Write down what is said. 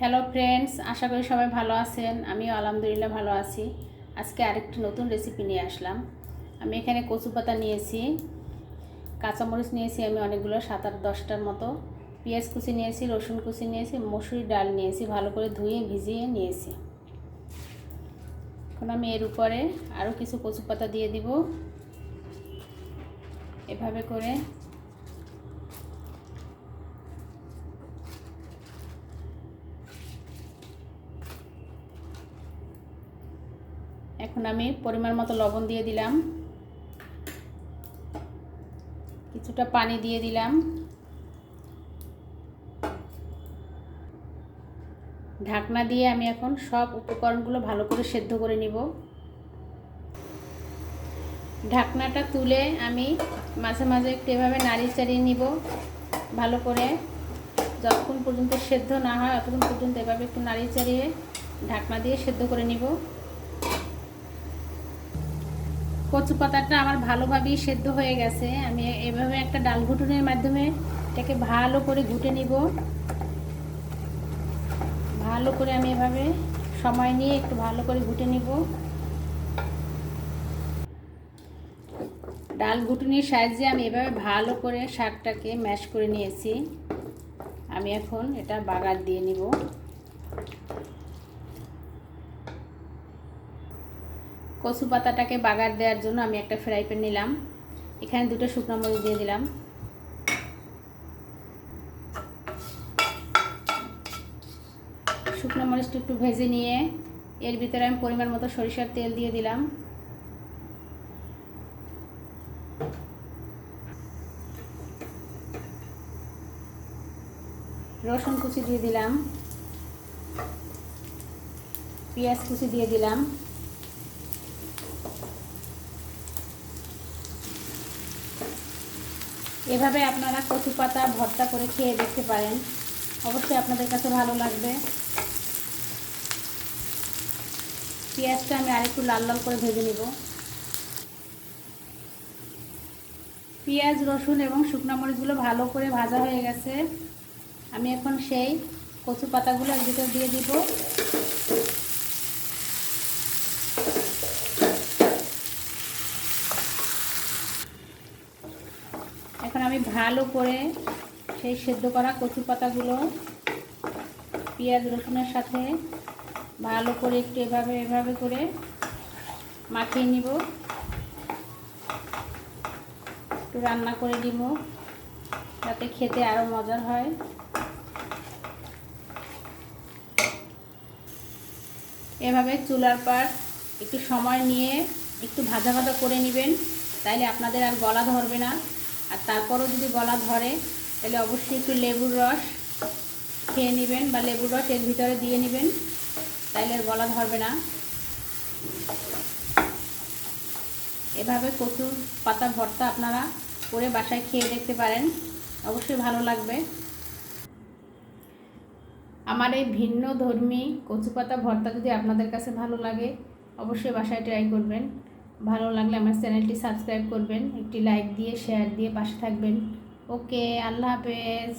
Hello friends আশা করি সবাই ভালো আছেন। আমিও আলহামদুলিল্লাহ ভালো আছি। আজকে আরেকটি নতুন রেসিপি নিয়ে আসলাম। আমি এখানে কচু পাতা নিয়েছি, কাঁচামরিচ নিয়েছি আমি অনেকগুলো, সাত আট দশটার মতো। পেঁয়াজ কুচি নিয়েছি, রসুন কুচি নিয়েছি, মসুরি ডাল নিয়েছি, ভালো করে ধুয়ে ভিজিয়ে নিয়েছি। এখন আমি এর উপরে আরও কিছু কচু পাতা দিয়ে দিব। এভাবে করে এখন আমি পরিমাণ মতো লবণ দিয়ে দিলাম। কিছুটা পানি দিয়ে দিলাম। ঢাকনা দিয়ে আমি এখন সব উপকরণগুলো ভালো করে সেদ্ধ করে নিব। ঢাকনাটা তুলে আমি মাঝে মাঝে একটু এভাবে নাড়িয়ে চাড়িয়ে নিব। ভালো করে যতক্ষণ পর্যন্ত সেদ্ধ না হয় ততক্ষণ পর্যন্ত এভাবে একটু নাড়িয়ে চাড়িয়ে ঢাকনা দিয়ে সেদ্ধ করে নিব। কচু পাতাটা আমার ভালোভাবেই সেদ্ধ হয়ে গেছে। আমি এভাবে একটা ডাল ঘুটুনের মাধ্যমে এটাকে ভালো করে ঘুটে নিব। ভালো করে আমি এভাবে সময় নিয়ে একটু ভালো করে ঘুটে নিব। ডাল ঘুটুনির সাহায্যে আমি এভাবে ভালো করে শাকটাকে ম্যাশ করে নিয়েছি। আমি এখন এটা বাগার দিয়ে নিব। কচু পাতাটাকে বাগার দেওয়ার জন্য আমি একটা ফ্রাই প্যান নিলাম। এখানে দুটো শুকনো মরিচ দিয়ে দিলাম। শুকনো মরিচটা একটু ভেজে নিয়ে এর ভিতরে আমি পরিমাণ মতো সরিষার তেল দিয়ে দিলাম। রসুন কুচি দিয়ে দিলাম। পেঁয়াজ কুচি দিয়ে দিলাম। এভাবে আপনারা কচু পাতা, ভর্তা করে খেয়ে দেখতে পারেন। অবশ্যই আপনাদের কাছে ভালো লাগবে। পেঁয়াজটা আমি আরেকটু লাল লাল করে ভেজে নিব। পেঁয়াজ, রসুন এবং শুকনো মরিচগুলো ভালো করে ভাজা হয়ে গেছে। আমি এখন সেই কচু পাতাগুলো ভিতর দিয়ে দিব। এখন আমি ভালো করে সেই সেদ্ধ করা কচু পাতাগুলো, পেঁয়াজ, রসুনের সাথে ভালো করে একটু এভাবে এভাবে করে মাখিয়ে নিব। একটু রান্না করে দিব যাতে খেতে আরও মজার হয়। এভাবে চুলার পার একটু সময় নিয়ে একটু ভাজা ভাজা করে নেবেন, তাইলে আপনাদের আর গলা ধরবে না। আর তারপরও যদি গলা ধরে, তাহলে অবশ্যই একটু লেবুর রস খেয়ে নেবেন বা লেবুর রস এর ভিতরে দিয়ে নেবেন, তাইলে গলা ধরবে না। এভাবে কচুর পাতা ভর্তা আপনারা করে বাসায় খেয়ে দেখতে পারেন, অবশ্যই ভালো লাগবে। আমার এই ভিন্ন ধর্মী কচু পাতা ভর্তা যদি আপনাদের কাছে ভালো লাগে, অবশ্যই বাসায় ট্রাই করবেন। ভালো লাগলে আমার চ্যানেলটি সাবস্ক্রাইব করবেন, একটি লাইক দিয়ে শেয়ার দিয়ে পাশে থাকবেন। ওকে, আল্লাহ হাফেজ।